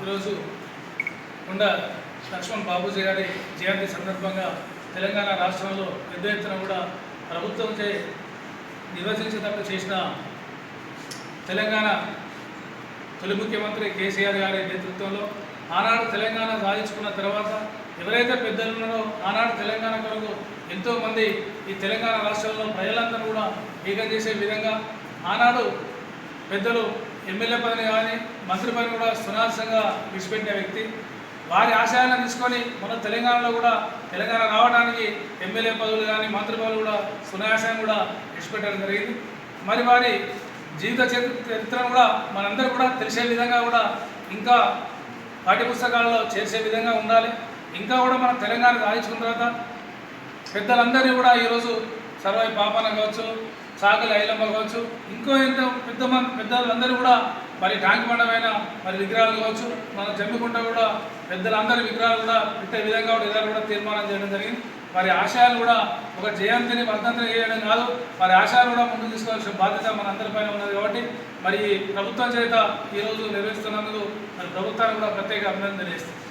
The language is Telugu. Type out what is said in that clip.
ఈరోజు కొండ లక్ష్మణ్ బాబూజీ గారి జయంతి సందర్భంగా తెలంగాణ రాష్ట్రంలో పెద్ద ఎత్తున కూడా ప్రభుత్వం చే నిర్వహించేటప్పుడు చేసిన తెలంగాణ తొలి ముఖ్యమంత్రి కేసీఆర్ గారి నేతృత్వంలో ఆనాడు తెలంగాణ సాధించుకున్న తర్వాత ఎవరైతే పెద్దలు ఉన్నారో ఆనాడు తెలంగాణ కొరకు ఎంతోమంది ఈ తెలంగాణ రాష్ట్రంలో ప్రజలందరూ కూడా ఏకం చేసే విధంగా ఆనాడు పెద్దలు ఎమ్మెల్యే పదవి కానీ మంత్రి పని కూడా సునాసంగా విడిచిపెట్టిన వ్యక్తి. వారి ఆశయాలను తీసుకొని మన తెలంగాణలో కూడా తెలంగాణ రావడానికి ఎమ్మెల్యే పదవులు కానీ మంత్రి పదవులు కూడా సునాయాసం కూడా విడిచిపెట్టడం జరిగింది. మరి వారి జీవిత చరిత్రను కూడా మనందరూ కూడా తెలిసే విధంగా కూడా ఇంకా పాఠ్యపుస్తకాల్లో చేర్చే విధంగా ఉండాలి. ఇంకా కూడా మన తెలంగాణ సాధించుకున్న తర్వాత పెద్దలందరినీ కూడా ఈరోజు సర్వై పాపన కావచ్చు సాగలి ఐలమ్మ కావచ్చు ఇంకో ఎంతో పెద్ద పెద్దలందరూ కూడా మరి ట్యాంక్ బండమైన మరి విగ్రహాలు కావచ్చు మన జమ్మికుంట కూడా పెద్దలందరి విగ్రహాలు కూడా పెట్టే విధంగా కూడా ఇదాలు కూడా తీర్మానం చేయడం జరిగింది. మరి ఆశయాలు కూడా ఒక జయంతిని వర్ధంతిని చేయడం కాదు వారి ఆశయాలు కూడా ముందుకు తీసుకోవాల్సిన బాధ్యత మనందరిపైన ఉన్నది కాబట్టి మరి ప్రభుత్వం చేత ఈరోజు నిర్వహిస్తున్నందుకు మరి ప్రభుత్వాన్ని కూడా ప్రత్యేక అభినందన చేస్తుంది